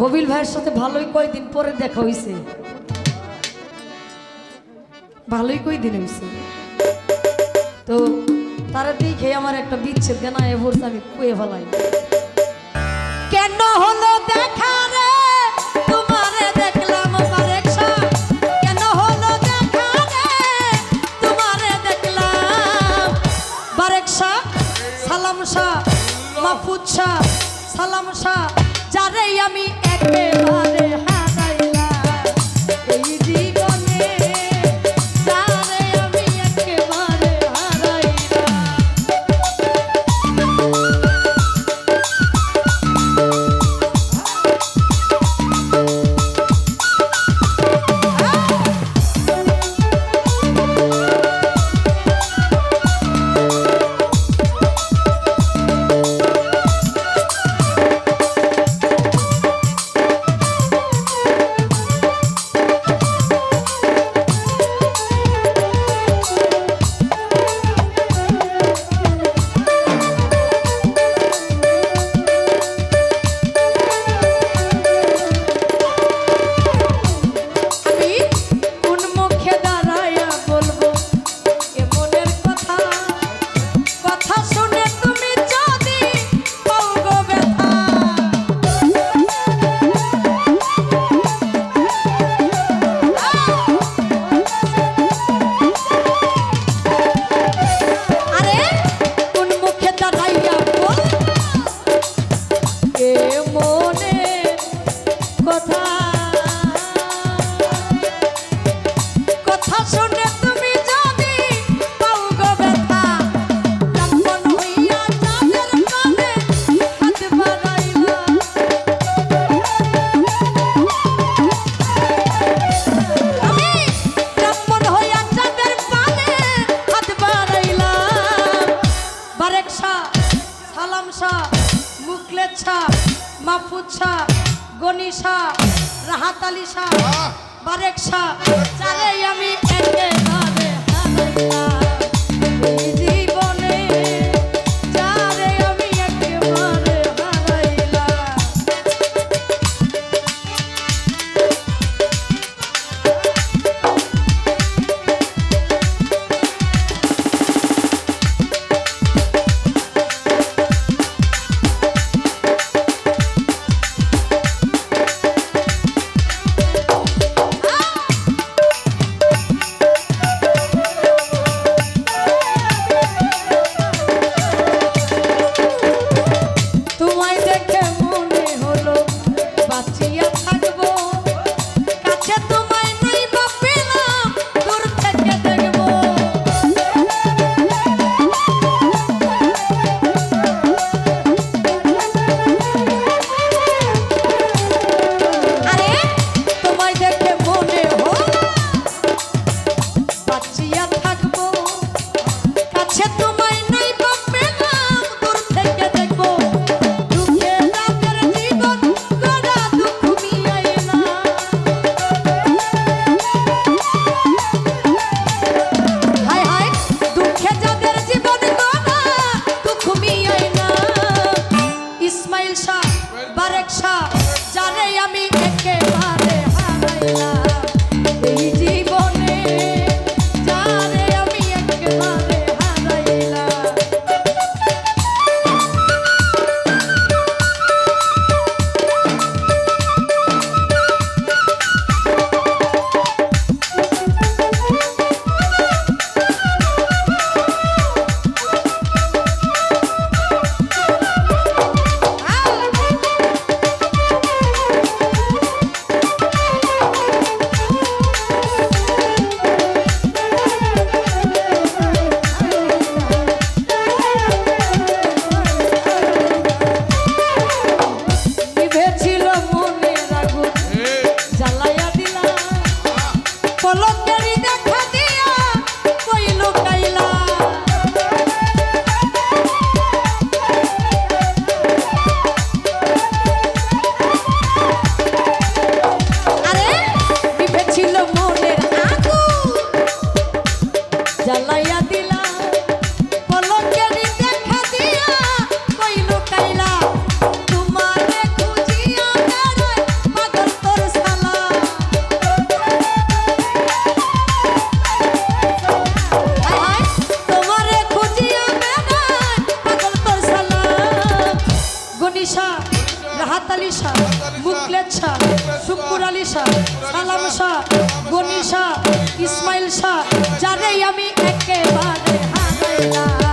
হবিল ভাইয়ের সাথে ভালোই কয়দিন পরে দেখা হইছে? ভালোই কয়দিন হইছে? তো তারা দেখে আমার একটা বিচ্ছেদ কেন এ আমি কুয়ে ফেলাই। কেন হলো দেখা রে? তোমারে দেখলাম বারেকশা কেন হলো দেখা রে? তোমারে দেখলাম বারেকশা সালাম শাহ মাহফুজ শাহ সালাম শাহ যারে আমি একেবারে কথা কথা মাহফুজ শাহ গনি শাহ রাহাত আলী শাহ। বারেক শাহ। চারে আমি বারেক রাহাত আলী শাহ, মুকলেদ শাহ শুকুর আলী শাহ, সালাম শাহ, গনি শাহ, ইসমাইল শাহ যারে আমি একেবারে হারাইলাম।